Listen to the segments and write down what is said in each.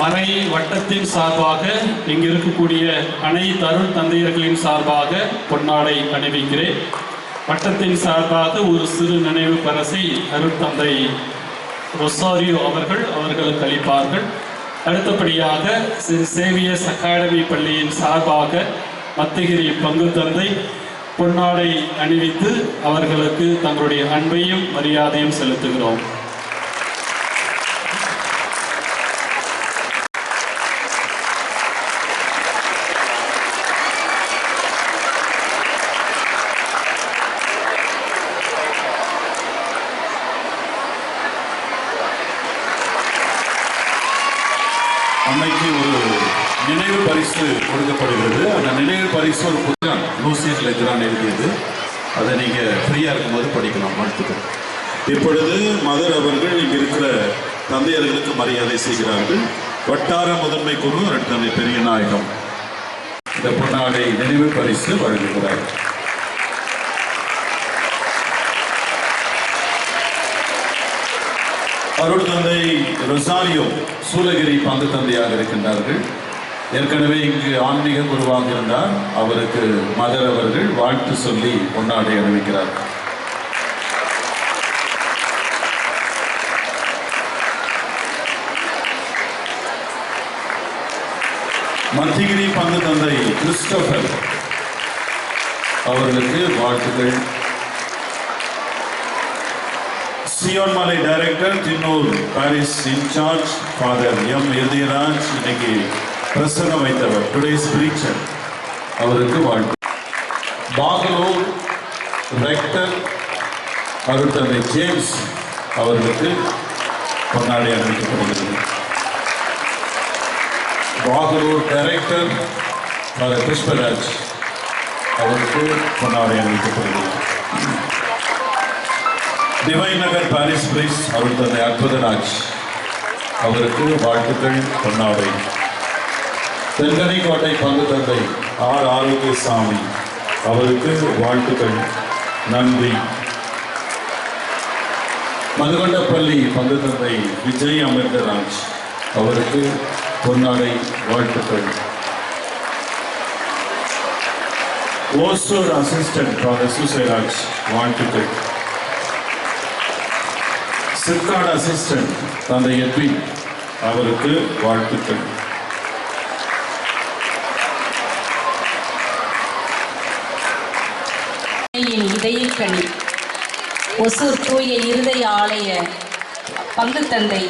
மறை வட்டத்தின் சார்பாக இங்கு இருக்கக்கூடிய அனைத்து அருள் தந்தையர்களின் சார்பாக பொன்னாடை அணிவிக்கிறேன். வட்டத்தின் சார்பாக ஒரு சிறு நினைவு அருள் அருட்தந்தை ரொசாரியோ அவர்கள் அவர்களுக்கு அளிப்பார்கள். அடுத்தபடியாக சேவியர்ஸ் அகாடமி பள்ளியின் சார்பாக மத்திகிரி பங்கு தந்தை பொன்னாடை அணிவித்து அவர்களுக்கு தங்களுடைய அன்பையும் மரியாதையும் செலுத்துகிறோம். அன்னைக்கு ஒரு நினைவு பரிசு கொடுக்கப்படுகிறது. அந்த நினைவு பரிசு ஒரு புத்தகம் லூசியன் லெஜரான் எழுதியது. அதை நீங்கள் ஃப்ரீயாக இருக்கும்போது படிக்கலாம் வாழ்த்துக்கள். இப்பொழுது மதர் அவர்கள் இங்கே இருக்கிற தந்தையர்களுக்கு மரியாதை செய்கிறார்கள். வட்டார முதன்மை குழு ரெண்டு பெரிய நாயகம். இந்த பொன்னாடை நினைவு பரிசு வழங்குகிறார்கள் அருள் தந்தை ரொசாரியோ சூலகிரி பங்கு தந்தையாக இருக்கின்றார்கள். ஏற்கனவே இங்கு ஆன்மீக குருவாக இருந்தார் அவருக்கு மதர் அவர்கள் வாழ்த்து சொல்லி கொண்டாடி அறிவிக்கிறார் மத்திகிரி பங்கு தந்தை கிறிஸ்டோபர் அவர்களுக்கு வாழ்த்துக்கள். சியோன் மலை director Thinnur parish incharge father M Ethiraj இன்னைக்கு பிரசங்கம் வைத்தவர் டுடேஸ் பிரீச்சர் அவருக்கு வாழ்த்து. பாகலூர் ரெக்டர் அருள் தந்தை ஜேம்ஸ் அவர்களுக்கு கொண்டாடி அளிக்கப்படுகிறது பாகலூர் டைரக்டர் ஃபாதர் புஷ்பராஜ் அவருக்கு கொண்டாடி அளிக்கப்படுகிறது டிவைன் நகர் பாரிஸ் பிரைஸ் அவர் தந்தை அற்புதராஜ். அவருக்கு வாழ்த்துக்கள் பொன்னாடை. தென்கனிக்கோட்டை பங்கு தந்தை ஆர். ஆரோக்கியசாமி. அவருக்கு வாழ்த்துக்கள் நன்றி. மதுகொண்டப்பள்ளி பங்கு தந்தை விஜய் அமிர்தராஜ். அவருக்கு பொன்னாடை வாழ்த்துக்கள். ஓசூர் அசிஸ்டன்ட் ஃபாதர் சுசைராஜ் வாழ்த்துக்கள். சிப்காட் அசிஸ்டன்ட் தந்தை எட்வின் அவருக்கு வாழ்த்துக்கள். இதயக்கணி ஒசூர் தூய இருதய ஆலய பங்கு தந்தை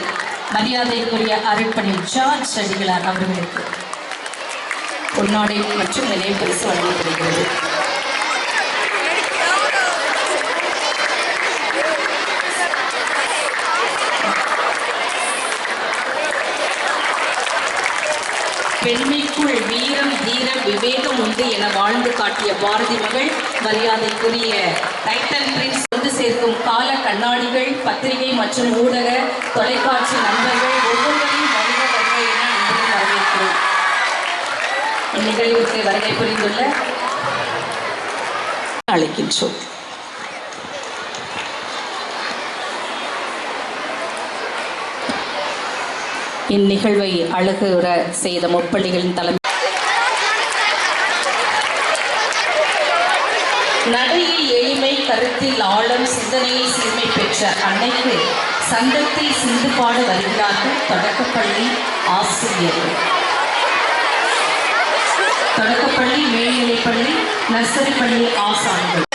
மரியாதைக்குரிய அருட்பணி ஜார்ஜ் அடிகளார் அவர்களுக்கு பொன்னாடை மற்றும் நினைவு பரிசு வழங்கப்படுகிறது. விவேகம் உண்டு என வாழ்ந்து காட்டிய பாரதி மகள் மரியாதைக்குரிய டைட்டன் பிரின்ஸ் வந்து சேர்க்கும் கால கண்ணாடிகள் பத்திரிகை மற்றும் ஊடக தொலைக்காட்சி நண்பர்கள் ஒவ்வொருவரையும் வருக வருக என அன்புடன் வரவேற்கிறோம். இந்நிகழ்விற்கு வருகை புரிந்துள்ள அழைக்கின்றோம். இந்நிகழ்வை அழகுற செய்த முப்பள்ளிகளின் தலைமை நடையில் எளிமை கருத்தில் ஆழம் சிந்தனையில் சீர்மை பெற்ற அன்னைக்கு சங்கத்தில் சிந்து பாட வருகிறார்கள் தொடக்கப்பள்ளி ஆசிரியர்கள். தொடக்கப்பள்ளி மேல்நிலைப்பள்ளி நர்சரி பள்ளி ஆசான்கள்.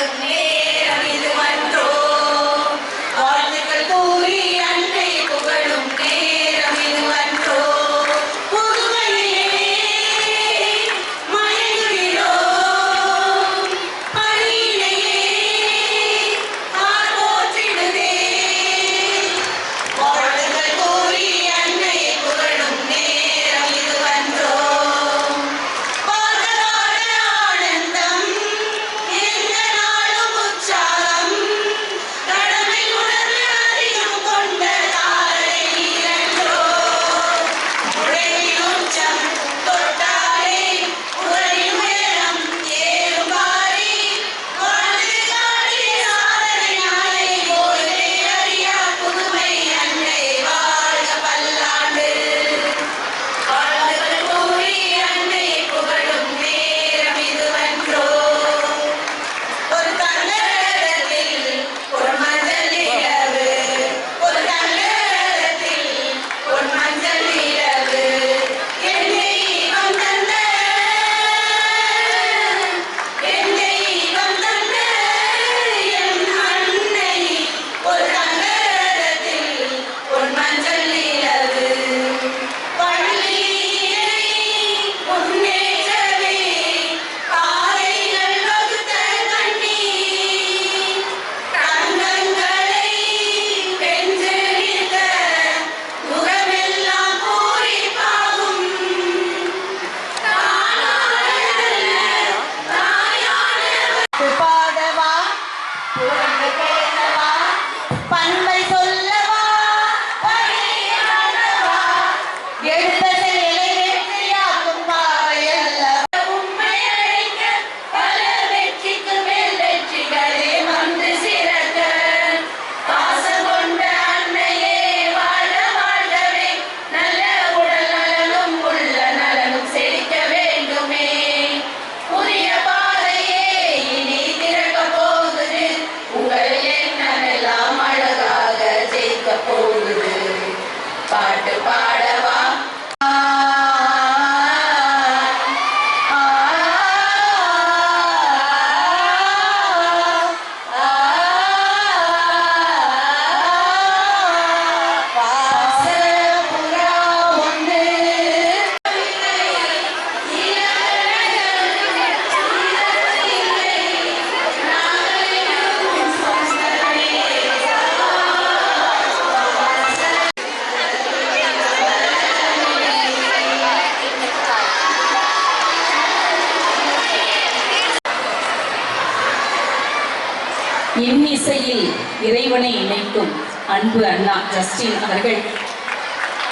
இன்னிசையில் இறைவனை இணைக்கும் அன்பு அண்ணா ஜஸ்டின் அவர்கள்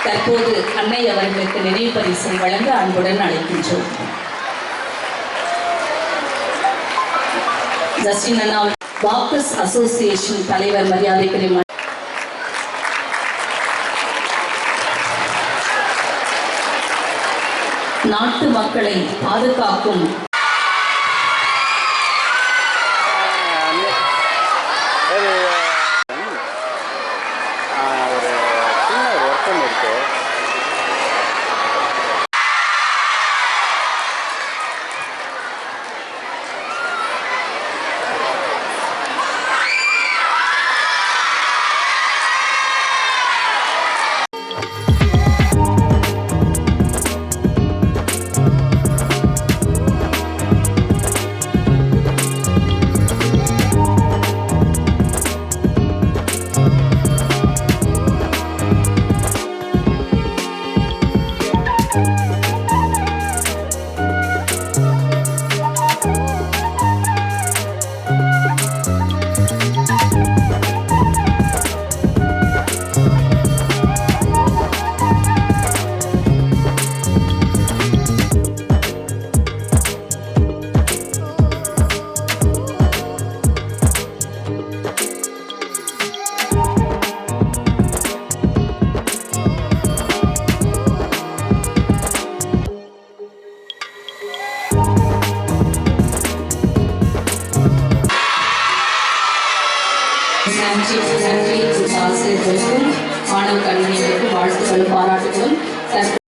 தற்போது அன்னை அவர்களுக்கு நினைவு பரிசை வழங்க அன்புடன் அழைக்கின்றோம். ஜஸ்டின் அண்ணா பாப்டிஸ்ட் அசோசியேஷன் தலைவர் மரியாதைக்குரிய நாட்டு மக்களை பாதுகாக்கும்